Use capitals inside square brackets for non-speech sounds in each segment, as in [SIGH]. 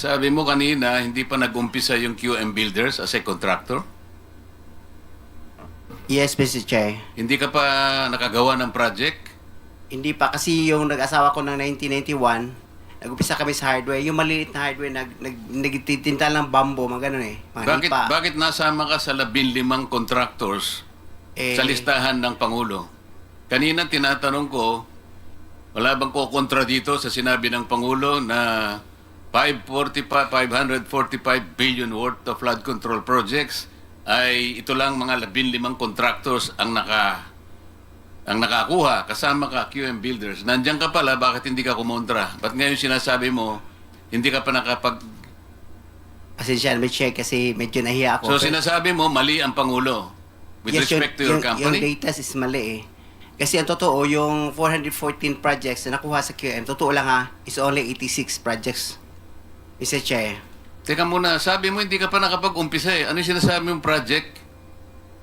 Sabi mo kanina, hindi pa nag-umpisa yung QM Builders as a contractor? Yes, Mr. Chair. Hindi ka pa nakagawa ng project? Hindi pa kasi yung nag-asawa ko ng 1991, nag-upisa kami sa hardware. Yung maliit na hardware, nag, nag, nagtitinta ng bambo, mga ganun eh. Mga Bakit, lipa. bakit nasama ka sa labing limang contractors Eh, sa listahan ng Pangulo? Kanina tinatanong ko, wala bang kukontra dito sa sinabi ng Pangulo na 545, 545 billion worth of flood control projects ay ito lang mga labing limang contractors ang naka ang nakakuha kasama ka QM Builders. Nandiyan ka pala, bakit hindi ka kumontra? Ba't ngayon sinasabi mo, hindi ka pa nakapag... Pasensya na. Chair, kasi medyo nahiya ako. So sinasabi mo, mali ang Pangulo with Yes, respect to your yung, company? Yung data is mali eh. Kasi ang totoo, yung 414 projects na nakuha sa QM, totoo lang ha, is only 86 projects. Mr. Chair. Teka muna, sabi mo hindi ka pa nakapag-umpisa eh. Ano yung sinasabi mong project?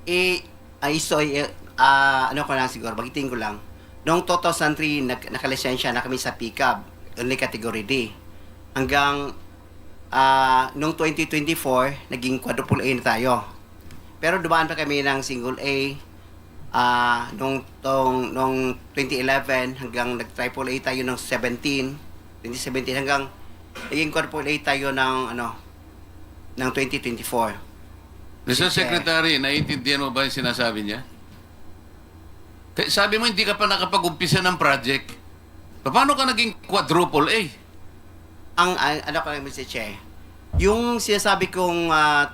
Eh, ay so, eh, ah, ano ko lang siguro, bagitin ko lang. Noong 2003, nag, nakalisensya na kami sa pickup, only category D. Hanggang ah, noong 2024, naging quadruple A na tayo. Pero dumaan pa kami ng single A, ah, nung, tong, nung 2011 hanggang nag-triple A tayo ng 17, 2017 hanggang A tayo ng ano ng 2024. Mr. Secretary, naiintindihan mo ba yung sinasabi niya? Kaya sabi mo hindi ka pa nakapag-umpisa ng project. Paano ka naging quadruple A? ang ang- ano ko lang Mr. Che, yung sinasabi kong ah,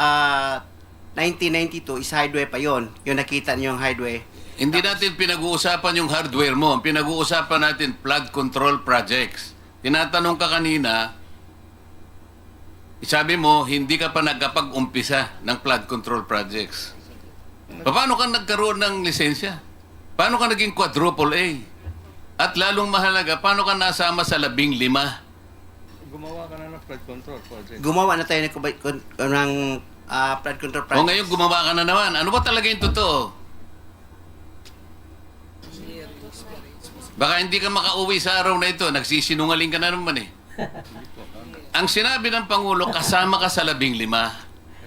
ah, 1992 is hardware pa yon. Yung nakita niyo yung hardware. Hindi natin pinag-uusapan yung hardware mo. Pinag-uusapan natin flood control projects. Tinatanong ka kanina, sabi mo, hindi ka pa nagkapag-umpisa ng flood control projects. Paano ka nagkaroon ng lisensya? Paano ka naging quadruple A? At lalong mahalaga, paano ka nasama sa labing lima? Gumawa ka na ng flood control project. Gumawa na tayo ng, ng ah, flood control O project. ngayon gumawa ka na naman. Ano ba talaga yung totoo? Baka hindi ka makauwi sa araw na ito. Nagsisinungaling ka na naman eh. [LAUGHS] Ang sinabi ng Pangulo, kasama ka sa labing lima.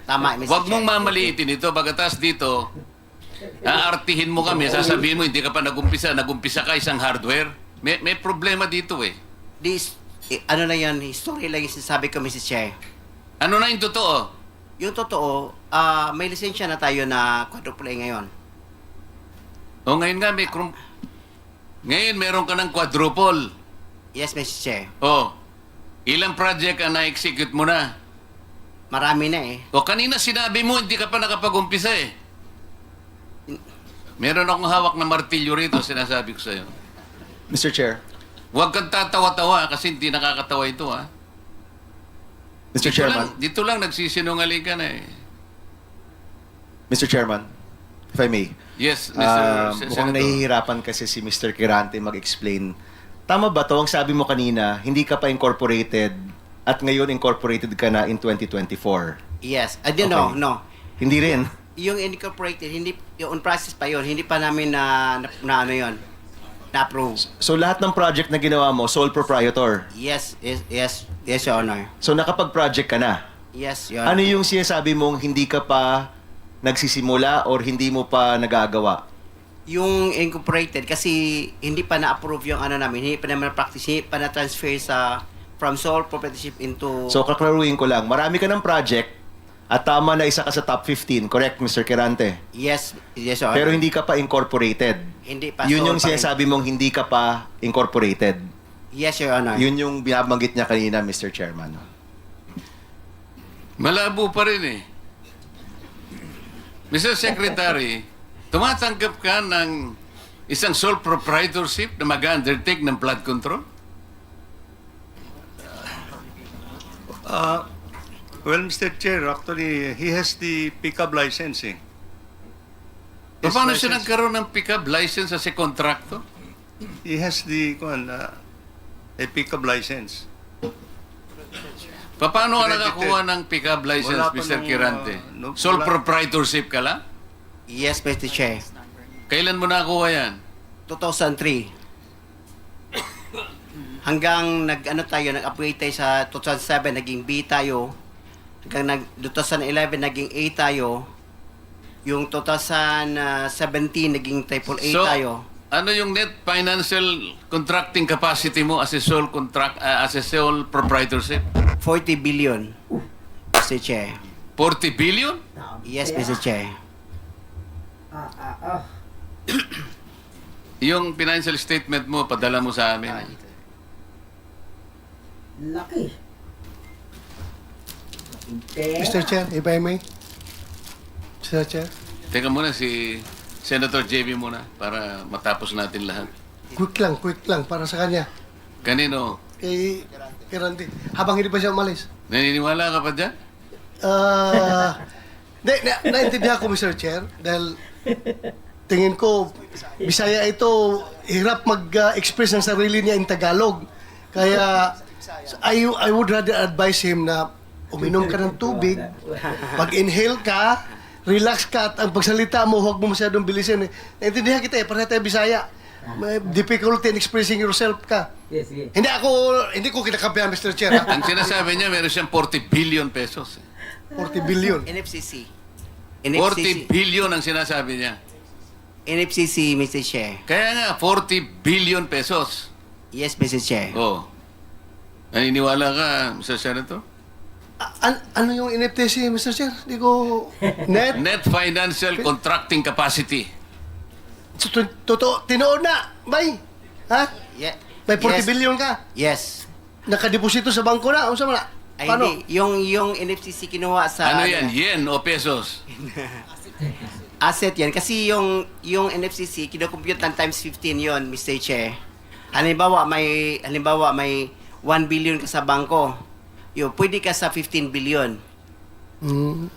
Tama, Mr. Huwag mong mamaliitin ito. Bagatas dito, aartihin mo kami. Sasabihin mo, hindi ka pa nagumpisa. Nagumpisa ka isang hardware. May, may problema dito eh. This, eh, ano na yan, history lang yung sinasabi ko, Mr. Che. Ano na yung totoo? Yung totoo, ah, may lisensya na tayo na quadruple A ngayon. O ngayon nga, may... krum- Ngayon, meron ka ng quadruple. Yes, Mr. Che. Oh, ilang project ang na-execute mo na? Marami na eh. O kanina sinabi mo, hindi ka pa nakapag-umpisa eh. Meron akong hawak na martilyo rito, sinasabi ko sa'yo. Mr. Chair. Huwag kang tatawa-tawa kasi hindi nakakatawa ito ha. Mr. Dito Chairman. Lang, dito lang nagsisinungaling ka na eh. Mr. Chairman, if I may. Yes, Mr. Ah, Se- mukhang Senator. nahihirapan kasi si Mr. Kirante mag-explain. Tama ba to? Ang sabi mo kanina, hindi ka pa incorporated at ngayon incorporated ka na in 2024. Yes. I don't know, Okay. no. Hindi rin. yung incorporated, hindi, yung on process pa yon hindi pa namin na, na, na ano yon na-approve. So lahat ng project na ginawa mo, sole proprietor. Yes, yes, yes, yes, Your Honor. So nakapag-project ka na. Yes, Your Ano Honor. yung sinasabi mong hindi ka pa nagsisimula or hindi mo pa nagagawa? Yung incorporated, kasi hindi pa na-approve yung ano namin, hindi pa naman practice, hindi pa na-transfer sa from sole proprietorship into... So kaklaruhin ko lang, marami ka ng project at tama na isa ka sa top 15, correct Mr. Kirante? yes, yes, Honor. Pero hindi ka pa incorporated. Hindi pa. Yun yung pa sinasabi mong hindi ka pa incorporated. Yes, Your Honor. Yun yung binabanggit niya kanina, Mr. Chairman. Malabo pa rin eh. Mr. Secretary, tumatanggap ka ng isang sole proprietorship na mag-undertake ng flood control? Uh, well, Mr. Chair, actually, he has the pickup licensing. His Paano siya license- nagkaroon ng pickup license as a contractor? He has the, kuwan, uh, a pickup license. Paano ka nakakuha ng pickup license, Wala pa Mr. nung, Kirante? uh, no- Sole wala. proprietorship ka lang? Yes, Mr. Chair. Kailan mo nakakuha yan? 2003. hanggang nag ano tayo, nag-upgrade tayo sa 2007 naging B tayo. Hanggang nag 2011 naging A tayo. Yung 2017 naging triple A So, tayo. ano yung net financial contracting capacity mo as a sole contract uh, as a sole proprietorship? 40 billion. Mr. Chair. 40 billion? Yes, Mr. Chair. [COUGHS] Yung financial statement mo, padala mo sa amin. Laki. Mr. Chair, if I may. Mr. Chair, Teka muna si Senator JB muna para matapos natin lahat. quick lang, quick lang para sa kanya. Kanino? Kay, kay Randy. Habang hindi pa siya umalis. Naniniwala ka pa dyan? Ah, na, na, naintindihan ko, Mr. Chair, dahil tingin ko, Bisaya ito, hirap mag-express ng sarili niya in Tagalog. Kaya, I, I would rather advise him na uminom ka ng tubig, mag-inhale ka, relax ka, at ang pagsalita mo, huwag mo masyadong bilisin. Naintindihan kita eh, para tayo Bisaya. May difficulty in expressing yourself ka. Yes, sige. Hindi ako, hindi ko kinakampihan, Mr. Chair, ha? [LAUGHS] Ang sinasabi niya, meron siyang 40 billion pesos. 40 billion. NFCC. 40 billion ang sinasabi niya. NFCC, Mr. Chair. Kaya nga, 40 billion pesos. Yes, Mr. Chair. Oh. Naniniwala ka, Mr. Senator? An- ano yung NFTC, Mr. Chair? Hindi ko... [LAUGHS] Net? Net financial contracting capacity. Tut- Totoo, tinoon na. Bay. Ha? Yeah. May 40 yes. billion ka. Yes. Nakadeposito sa bangko na. Ano sa mga? Ay, Paano? hindi. Yung, yung NFCC kinuha sa... Ano yan? Yen o pesos? [LAUGHS] Asset yan. Kasi yung, yung NFCC, kinocompute ng times 15 yon Mr. Chair. Halimbawa, may, halimbawa, may 1 billion ka sa bangko. Yo, pwede ka sa 15 billion. Hmm.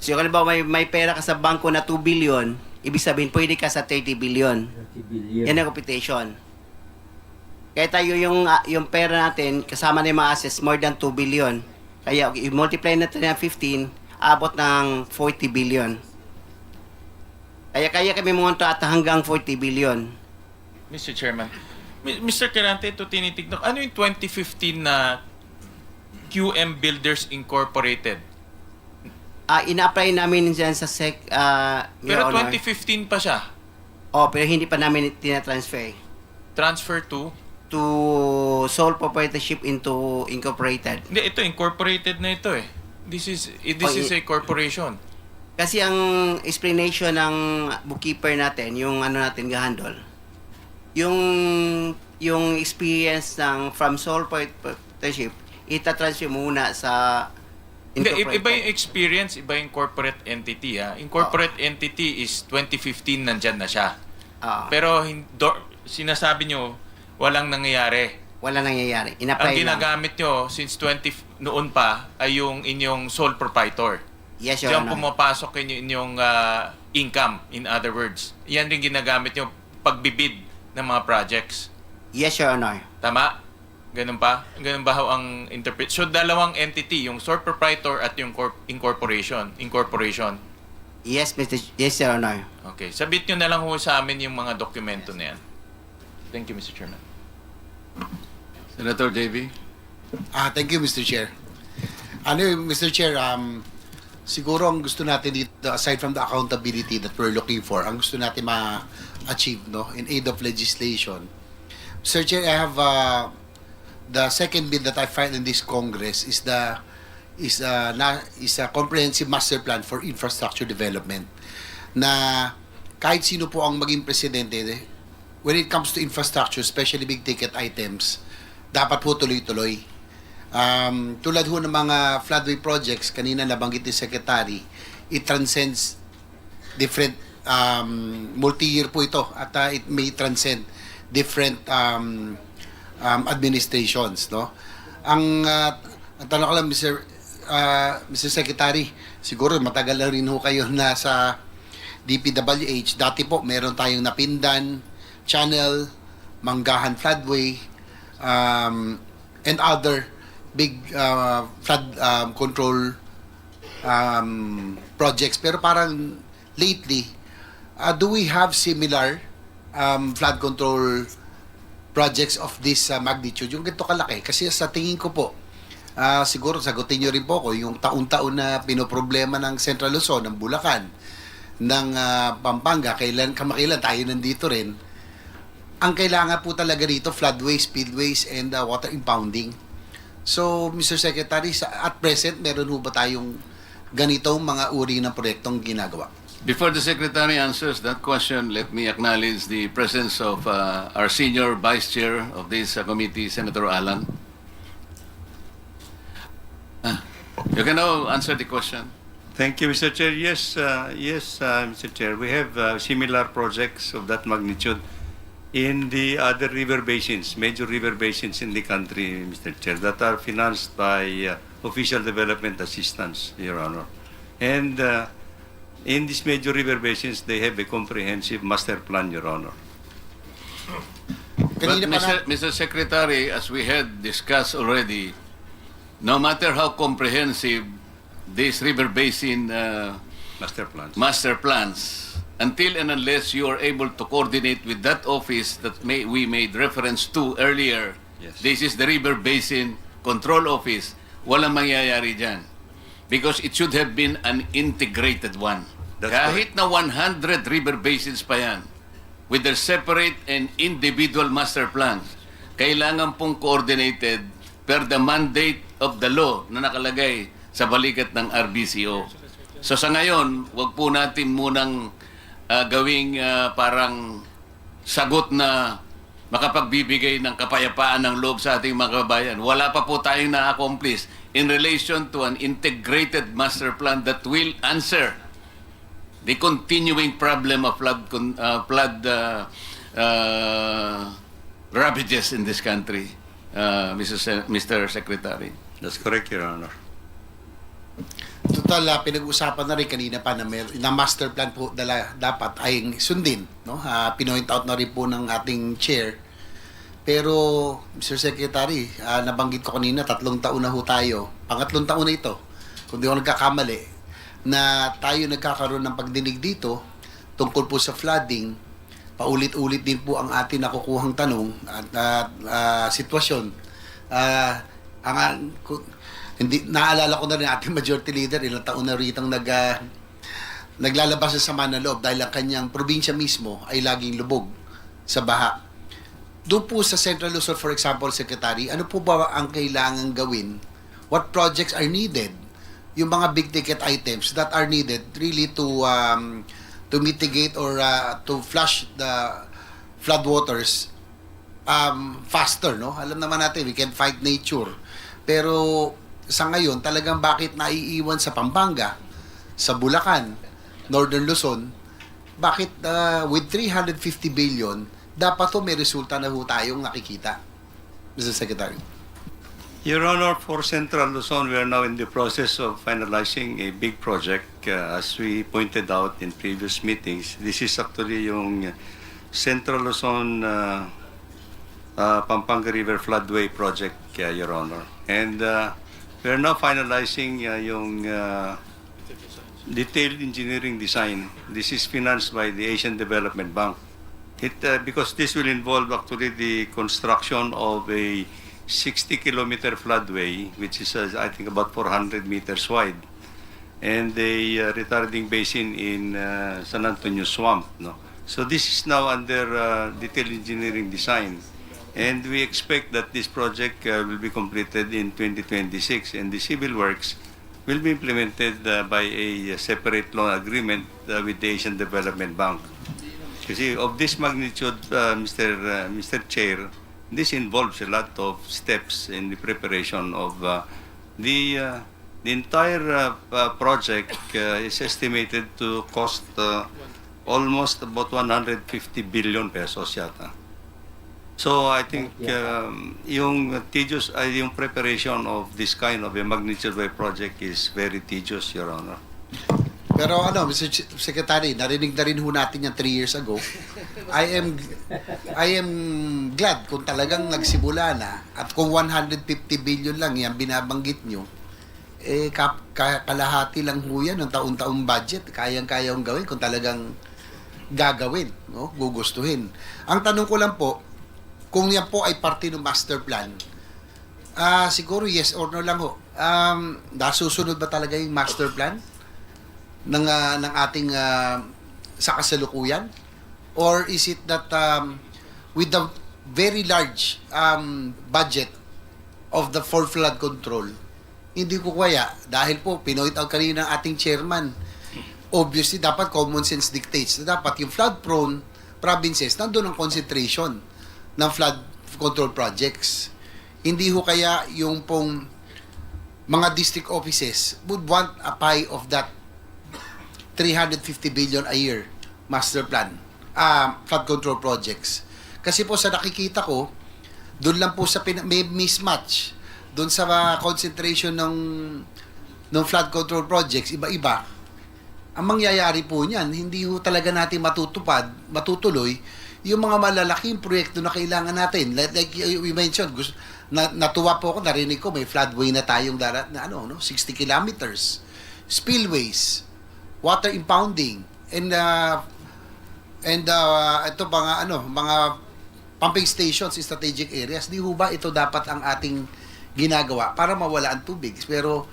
So, yung halimbawa, may, may pera ka sa bangko na 2 billion, ibig sabihin, pwede ka sa 30 billion. 30 billion. Yan ang computation. Kaya tayo yung, ah, yung pera natin, kasama na yung mga assets, more than 2 billion. Kaya i-multiply natin ng 15, abot ng 40 billion. Kaya kaya kami munta at hanggang 40 billion. Mr. Chairman. Mr. Kerante, ito tinitignan. Ano yung 2015 na QM Builders Incorporated? Ah, ina-apply namin dyan sa SEC, ah, Your Pero Honor. 2015 pa siya. Oh, pero hindi pa namin tinatransfer Transfer to? to sole proprietorship into incorporated. Hindi, ito incorporated na ito eh. This is eh, this Oh, is i- a corporation. Kasi ang explanation ng bookkeeper natin, yung ano natin gahandle, yung yung experience ng from sole proprietorship, itatransfer muna sa Hindi, iba yung experience, iba yung corporate entity ha. Incorporate entity is 2015 nandyan na siya. Ah, Pero do- sinasabi nyo, walang nangyayari. wala nangyayari. Ang Inapply lang. ginagamit nyo since 20 f- noon pa ay yung inyong sole proprietor. Yes, Your Diyan Honor. pumapasok inyo inyong ah, income, in other words. Yan rin ginagamit nyo pagbibid ng mga projects. Yes, Your Honor. Tama? Ganun pa? Ganun ba ang interpret? So, dalawang entity, yung sole proprietor at yung corp- incorporation. Incorporation. Yes, Mr. Ch- Yes, Your Honor. Okay. Sabit nyo na lang ho sa amin yung mga dokumento na yan. Thank you, Mr. Chairman. Senator JB? Ah, thank you, Mr. Chair. Ano, Mr. Chair, um, siguro ang gusto natin dito, aside from the accountability that we're looking for, ang gusto natin ma-achieve, no, in aid of legislation. Mr. Chair, I have, uh, the second bill that I filed in this Congress is the, is a, na, is a comprehensive master plan for infrastructure development na kahit sino po ang maging presidente, when it comes to infrastructure, especially big ticket items, dapat po tuloy-tuloy. Um, tulad ho ng mga floodway projects, kanina nabanggit ni Secretary, it transcends different um, multi-year po ito at uh, it may transcend different um, um, administrations. No? Ang, uh, ang tanong ko lang, Mr. Uh, Mr. Secretary, siguro matagal na rin ho kayo nasa DPWH. Dati po, meron tayong Napindan, Channel, Manggahan Floodway, um, and other big uh, flood um, control um, projects. Pero parang lately, uh, do we have similar um, flood control projects of this uh, magnitude, yung ganito kalaki. Kasi sa tingin ko po, ah, siguro sagutin nyo rin po ko, yung taon-taon na pinoproblema ng Central Luzon, ng Bulacan, ng ah, Pampanga, kailan, kamakailan tayo nandito rin, ang kailangan po talaga dito, floodways, spillways, and uh, water impounding. So, Mr. Secretary, sa, at present, meron ho ba tayong ganitong mga uri ng proyektong ginagawa? Before the Secretary answers that question, let me acknowledge the presence of uh, our senior Vice Chair of this uh, committee, Senator Alan. Ah, you can now answer the question. Thank you, Mr. Chair. Yes, uh, yes, uh, Mr. Chair. We have uh, similar projects of that magnitude in the other river basins, major river basins in the country, Mr. Chair, that are financed by uh, official development assistance, Your Honor. And uh, in these major river basins, they have a comprehensive master plan, Your Honor. But Kanina pa Mr. na, Mr. Secretary, as we had discussed already, no matter how comprehensive this river basin uh, Master plans. master plans, until and unless you are able to coordinate with that office that may, we made reference to earlier, Yes. this is the River Basin Control Office, walang mangyayari dyan. Because it should have been an integrated one. That's Kahit na 100 river basins pa yan, with their separate and individual master plans, kailangan pong coordinated per the mandate of the law na nakalagay sa balikat ng RBCO. So sa ngayon, wag po natin munang ah, gawing ah, parang sagot na makapagbibigay ng kapayapaan ng loob sa ating mga kababayan. Wala pa po tayong na-accomplish in relation to an integrated master plan that will answer the continuing problem of flood uh, flood uh, uh, ravages in this country, uh, Mr. Se- Mr. Secretary. That's correct, Your Honor. Total, ah, pinag-usapan na rin kanina pa na, mer- na master plan po dala, dapat ay sundin. No? Ah, pinoint out na rin po ng ating chair. Pero, Mr. Secretary, ah, nabanggit ko kanina, tatlong taon na ho tayo. Pangatlong taon na ito, kung di ako nagkakamali, na tayo nagkakaroon ng pagdinig dito tungkol po sa flooding. Paulit-ulit din po ang ating nakukuhang tanong at at, ah, sitwasyon. Ah, ang hindi naalala ko na rin ating majority leader ilang taon na ritang nag ah, naglalabas sa sama ng loob dahil ang kanyang probinsya mismo ay laging lubog sa baha. Doon po sa Central Luzon, for example, Secretary, ano po ba ang kailangan gawin? What projects are needed? Yung mga big ticket items that are needed really to um, to mitigate or uh, to flush the floodwaters um, faster, no? Alam naman natin, we can fight nature. Pero sa ngayon, talagang bakit naiiwan sa Pampanga, sa Bulacan, Northern Luzon, bakit uh, with 350 billion, dapat to may resulta na ho tayong nakikita, Mr. Secretary. Your Honor, for Central Luzon, we are now in the process of finalizing a big project. Uh, as we pointed out in previous meetings, this is actually yung Central Luzon uh, uh, Pampanga River Floodway Project, uh, Your Honor. And uh, we are now finalizing uh, yung uh, detailed engineering design. This is financed by the Asian Development Bank. It uh, because this will involve actually the construction of a 60 kilometer floodway, which is uh, I think about 400 meters wide, and a uh, retarding basin in uh, San Antonio Swamp. No, so this is now under uh, detailed engineering design, and we expect that this project uh, will be completed in 2026, and the civil works will be implemented uh, by a separate loan agreement uh, with the Asian Development Bank. Kasi of this magnitude, uh, Mr. Uh, Mr. Chair, this involves a lot of steps in the preparation of uh, the uh, the entire uh, uh, project uh, is estimated to cost uh, almost about 150 billion pesos yata. So I think um, yung tedious uh, yung preparation of this kind of a magnitude wave project is very tedious, Your Honor. Pero ano, Mr. Ch- Secretary, narinig na rin ho natin yan three years ago. [LAUGHS] I am I am glad kung talagang nagsimula na at kung 150 billion lang yan binabanggit nyo, eh kap, ka, kalahati lang ho yan ng taon-taong budget. Kayang-kayang gawin kung talagang gagawin, no? gugustuhin. Ang tanong ko lang po, kung yan po ay parte ng master plan, ah siguro yes or no lang ho. Um, nasusunod ba talaga yung master plan ng, ah, ng ating ah, sa kasalukuyan? Or is it that um, with the very large um, budget of the for flood control, hindi ko kaya dahil po pinoint out kanina ng ating chairman obviously dapat common sense dictates na dapat yung flood prone provinces nandun ang concentration ng flood control projects. Hindi ho kaya yung pong mga district offices would want a pie of that 350 billion a year master plan ah flood control projects. Kasi po sa nakikita ko doon lang po sa pin- may mismatch doon sa concentration ng ng flood control projects iba-iba. Ang mangyayari po niyan hindi ho talaga natin matutupad matutuloy yung mga malalaking proyekto na kailangan natin. Like, you mentioned gusto, na, natuwa po ako narinig ko may floodway na tayong darat na ano no 60 kilometers. Spillways water impounding and uh, and uh, ito mga ano mga pumping stations in strategic areas. Di ho ba ito dapat ang ating ginagawa para mawala ang tubig? Pero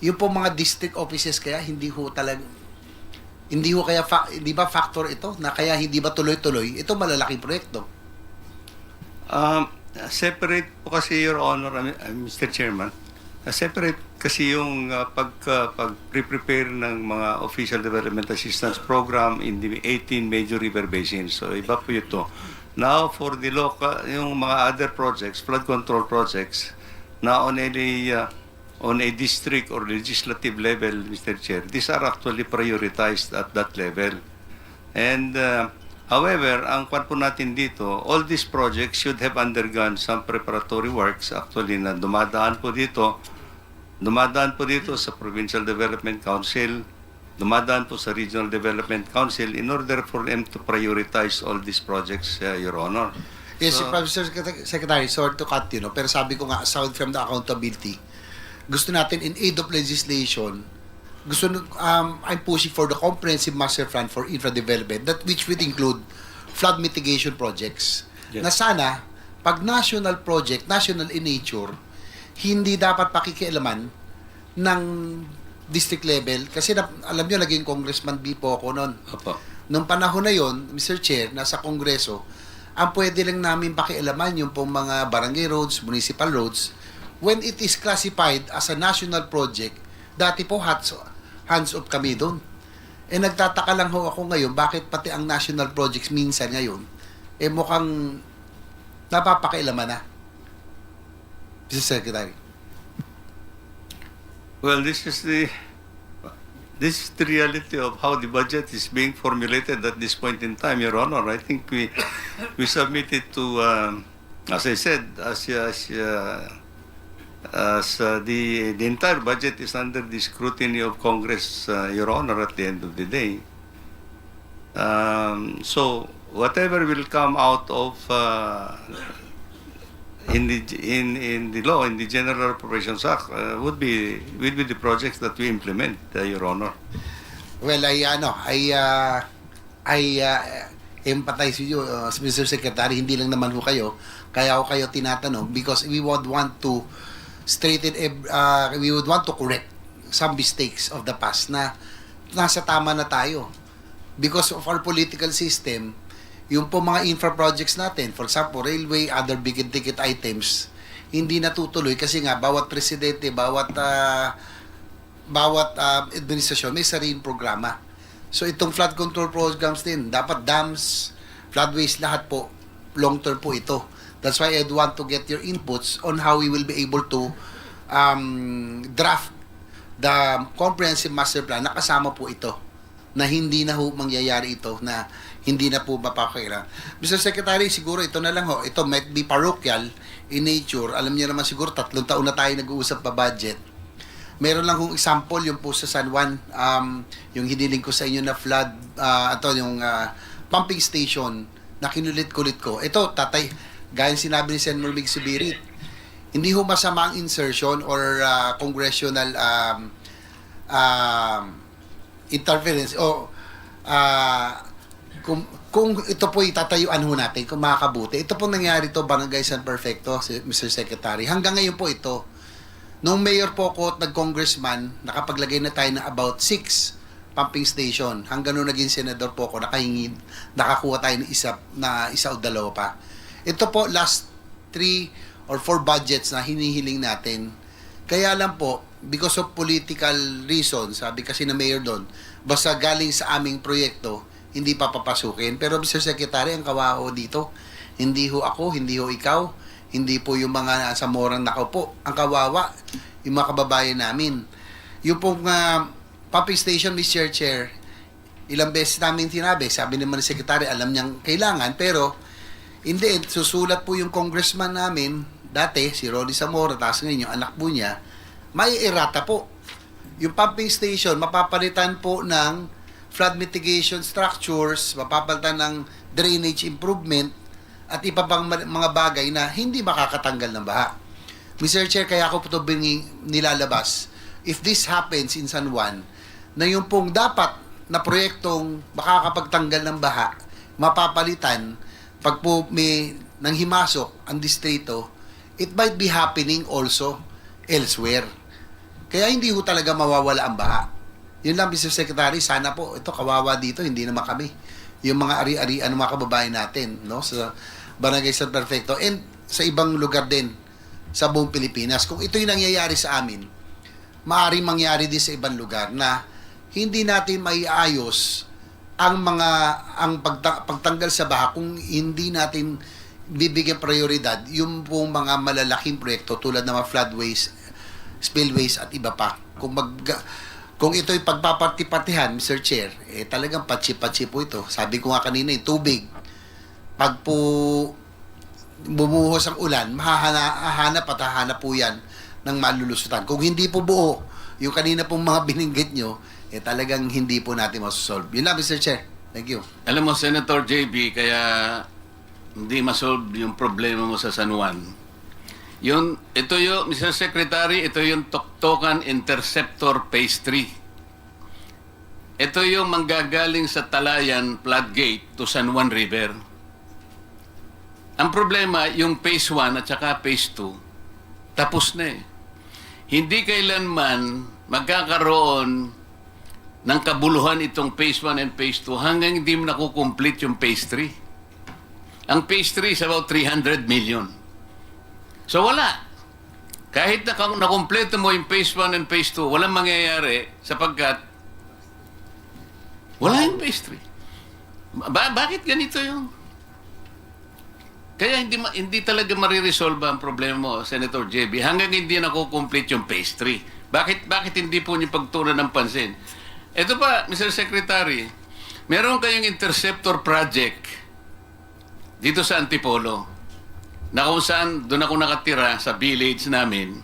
yung po mga district offices kaya hindi ho talaga hindi ho kaya fa- hindi ba factor ito na kaya hindi ba tuloy-tuloy ito malalaking proyekto Um, separate po kasi, Your Honor, uh, Mr. Chairman, uh, separate kasi yung uh, pag, uh, pag prepare ng mga Official Development Assistance Program in the 18 major river basins. So, iba po ito. Now, for the local, yung mga other projects, flood control projects, na on a, uh, on a district or legislative level, Mr. Chair, these are actually prioritized at that level. And uh, however, ang kwan po natin dito, all these projects should have undergone some preparatory works actually na dumadaan po dito. Dumadaan po dito sa Provincial Development Council, dumadaan po sa Regional Development Council in order for them to prioritize all these projects, uh, Your Honor. Yes, So- Professor Secretary, Secretary, sorry to cut you, no? pero sabi ko nga, aside from the accountability, gusto natin in aid of legislation, gusto um, I'm pushing for the comprehensive master plan for infra development that which would include flood mitigation projects. Yes. Na sana, pag national project, national in nature, hindi dapat pakikialaman ng district level kasi na, alam nyo, naging congressman B po ako noon. Opo. Nung panahon na yon, Mr. Chair, nasa Kongreso, ang pwede lang namin pakialaman yung pong mga barangay roads, municipal roads, when it is classified as a national project, dati po hands, hands off kami doon. Eh nagtataka lang ho ako ngayon, bakit pati ang national projects minsan ngayon, eh mukhang napapakialaman na. Mr. Secretary. Well, this is the this is the reality of how the budget is being formulated at this point in time, Your Honor. I think we we submitted to, um, as I said, as as uh, as uh, the the entire budget is under the scrutiny of Congress, uh, Your Honor. At the end of the day, um, so whatever will come out of uh, in the in in the law in the General Appropriations Act uh, would be would be the projects that we implement, uh, Your Honor. Well, I ano, I uh, I uh, empathize with you, uh, Mr. Secretary, hindi lang naman ho kayo, kaya ako kayo tinatanong because we would want to straighten, uh, we would want to correct some mistakes of the past na nasa tama na tayo. Because of our political system, yung po mga infra projects natin, for example, railway, other big ticket items, hindi natutuloy kasi nga bawat presidente, bawat ah, bawat uh, administrasyon may sariling programa. So itong flood control programs din, dapat dams, floodways, lahat po, long term po ito. That's why I'd want to get your inputs on how we will be able to um, draft the comprehensive master plan na kasama po ito na hindi na ho mangyayari ito na hindi na po mapakailan. Mr. Secretary, siguro ito na lang ho. Ito might be parochial in nature. Alam niyo naman siguro tatlong taon na tayo nag-uusap pa budget meron lang kong example yung po sa San Juan um, yung hiniling ko sa inyo na flood uh, ito yung ah, pumping station na kinulit-kulit ko ito tatay gaya sinabi ni Sen. Mermig Subirit hindi ho masama ang insertion or ah, congressional um, um, interference o ah, kung, kung ito po itatayuan ho natin, kung makakabuti. Ito po nangyari to, Barangay San Perfecto, Mr. Secretary. Hanggang ngayon po ito. Nung mayor po ko at nag-congressman, nakapaglagay na tayo ng about six pumping station. Hanggang nung naging senador po ako, nakahingin, nakakuha tayo ng isa, na isa o dalawa pa. Ito po, last three or four budgets na hinihiling natin. Kaya lang po, because of political reasons, sabi kasi na mayor doon, basta galing sa aming proyekto, hindi pa papasukin. Pero Mr. Secretary, ang kawaho dito, hindi ho ako, hindi ho ikaw, hindi po yung mga nasa morang nakaupo. Ang kawawa, yung mga kababayan namin. Yung pong ah, pumping station, Mr. Chair, ilang beses namin tinabi, sabi naman ni Secretary, alam niyang kailangan, pero hindi, susulat po yung congressman namin, dati, si Ronnie Zamora, tapos ngayon yung anak po niya, may errata po. Yung pumping station, mapapalitan po ng flood mitigation structures, mapapalitan ng drainage improvement, at iba pang mga bagay na hindi makakatanggal ng baha. Mr. Chair, kaya ako po ito nilalabas. If this happens in San Juan, na yung pong dapat na proyektong makakapagtanggal ng baha, mapapalitan, pag po may nang himasok ang distrito, it might be happening also elsewhere. Kaya hindi ho talaga mawawala ang baha. Yun lang, Mr. Secretary, sana po, ito kawawa dito, hindi naman kami. Yung mga ari-arian ng mga kababayan natin, no, sa Barangay San Perfecto, and sa ibang lugar din sa buong Pilipinas. Kung ito yung nangyayari sa amin, maaaring mangyari din sa ibang lugar na hindi natin maiayos ang mga ang pagta- pagtanggal sa baha kung hindi natin bibigyan prioridad yung pong mga malalaking proyekto tulad ng mga floodways, spillways at iba pa. Kung mag kung ito'y pagpaparti-partihan, Mr. Chair, eh talagang patsi-patsi po ito. Sabi ko nga kanina, yung tubig, pag po bumuhos ang ulan, mahahanap at hahanap po yan ng malulusutan. Kung hindi po buo, yung kanina pong mga [LAUGHS] bininggit nyo, eh talagang hindi po natin masosolve. Yun lang, Mr. Chair. Thank you. Alam mo, Senator JB, kaya hindi masolve yung problema mo sa San Juan. Yun, ito yung, Mr. Secretary, ito yung Toktokan Interceptor Phase 3. Ito yung manggagaling sa Talayan Floodgate to San Juan River. Ang problema, yung Phase 1 at saka Phase 2, tapos na eh. Hindi kailanman magkakaroon ng kabuluhan itong Phase 1 and Phase 2 hanggang hindi mo nakukomplete yung Phase 3. Ang Phase 3 is about 300 million. So wala. Kahit na nakompleto mo yung Phase 1 and Phase 2, walang mangyayari sapagkat wala yung Phase 3. Ba- bakit ganito yung... Kaya hindi hindi talaga mariresolve ang problema mo, Senator JB, hanggang hindi nakukomplete yung Phase 3. Bakit, bakit hindi po niyo pagtunan ng pansin? Ito pa, Mr. Secretary, meron kayong interceptor project dito sa Antipolo na kung saan doon ako nakatira sa village namin.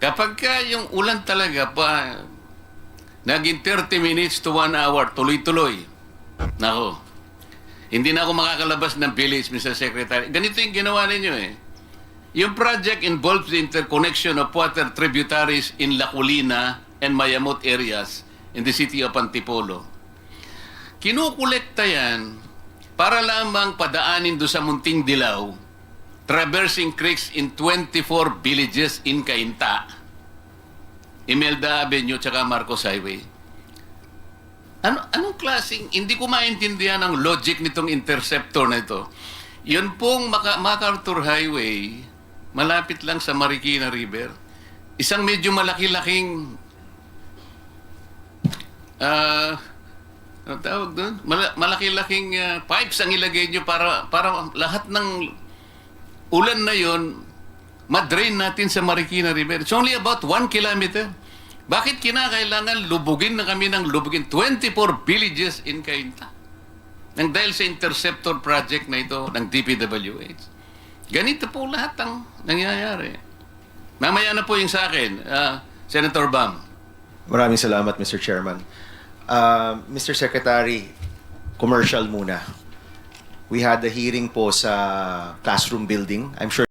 Kapag ka yung ulan talaga pa, naging 30 minutes to 1 hour, tuloy-tuloy. Nako, hindi na ako makakalabas ng village, Mr. Secretary. Ganito yung ginawa ninyo eh. Yung project involves the interconnection of water tributaries in La Colina and Mayamot areas in the city of Antipolo. Kinukolekta yan para lamang padaanin do sa Munting Dilaw, traversing creeks in 24 villages in Cainta, Imelda Avenue, tsaka Marcos Highway. Ano, anong klaseng, hindi ko maintindihan ang logic nitong interceptor na ito. Yun pong Maca- MacArthur Highway, malapit lang sa Marikina River. Isang medyo malaki-laking ah ano tawag doon? Mala- malaki-laking ah, pipes ang ilagay nyo para, para lahat ng ulan na yon madrain natin sa Marikina River. It's only about one kilometer. Bakit kinakailangan lubugin na kami ng lubugin 24 villages in Cainta? Nang dahil sa interceptor project na ito ng DPWH. Ganito po lahat ang nangyayari. Mamaya na po yung sa akin, ah, Senator Bam. Maraming salamat, Mr. Chairman. Uh, Mr. Secretary, commercial muna. We had a hearing po sa classroom building. I'm sure